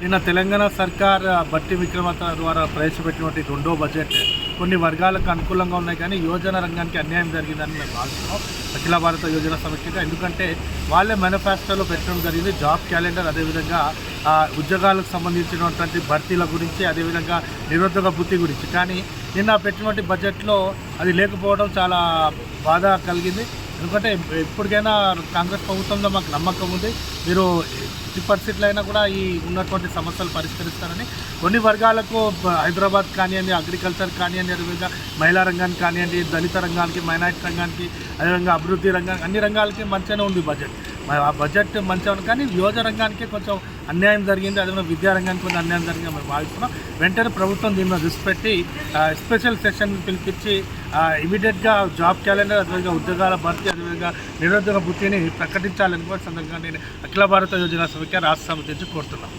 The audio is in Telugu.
నిన్న తెలంగాణ సర్కార్ బట్టి విక్రమత ద్వారా ప్రవేశపెట్టినటువంటి రెండో బడ్జెట్ కొన్ని వర్గాలకు అనుకూలంగా ఉన్నాయి కానీ యోజన రంగానికి అన్యాయం జరిగిందని మేము భావిస్తున్నాం. అఖిల భారత యోజన సమీక్షగా ఎందుకంటే వాళ్ళే మేనిఫెస్టోలో పెట్టడం జరిగింది జాబ్ క్యాలెండర్ అదేవిధంగా ఉద్యోగాలకు సంబంధించినటువంటి భర్తీల గురించి అదేవిధంగా నిరుద్యోగ బుద్ధి గురించి. కానీ నిన్న పెట్టినటువంటి బడ్జెట్లో అది లేకపోవడం చాలా బాధ కలిగింది. ఎందుకంటే ఎప్పటికైనా కాంగ్రెస్ ప్రభుత్వంలో మాకు నమ్మకం ఉంది. మీరు ఎట్టి పరిస్థితుల్లో అయినా కూడా ఈ ఉన్నటువంటి సమస్యలు పరిష్కరిస్తారని. కొన్ని వర్గాలకు హైదరాబాద్ కానివ్వండి అగ్రికల్చర్ కానివ్వండి అదేవిధంగా మహిళా రంగానికి కానివ్వండి దళిత రంగానికి మైనార్టీ రంగానికి అదేవిధంగా అభివృద్ధి రంగానికి అన్ని రంగాలకి మంచిగానే ఉంది బడ్జెట్. మరి ఆ బడ్జెట్ మంచిగా ఉంది. కానీ యువజన రంగానికి కొంచెం అన్యాయం జరిగింది. అదేవిధంగా విద్యా రంగానికి కొంచెం అన్యాయం జరిగింది మేము భావిస్తున్నాం. వెంటనే ప్రభుత్వం దీని మీద దృష్టి పెట్టి స్పెషల్ సెషన్ పిలిపించి ఇమీడియట్గా జాబ్ క్యాలెండర్ అదేవిధంగా ఉద్యోగాల భర్తీ అదేవిధంగా నిరుద్యోగ బుద్ధిని ప్రకటించాలని కూడా సందర్భంగా నేను అఖిల భారత యోజన సమైక్య రాష్ట్ర సమితి నుంచి కోరుతున్నాను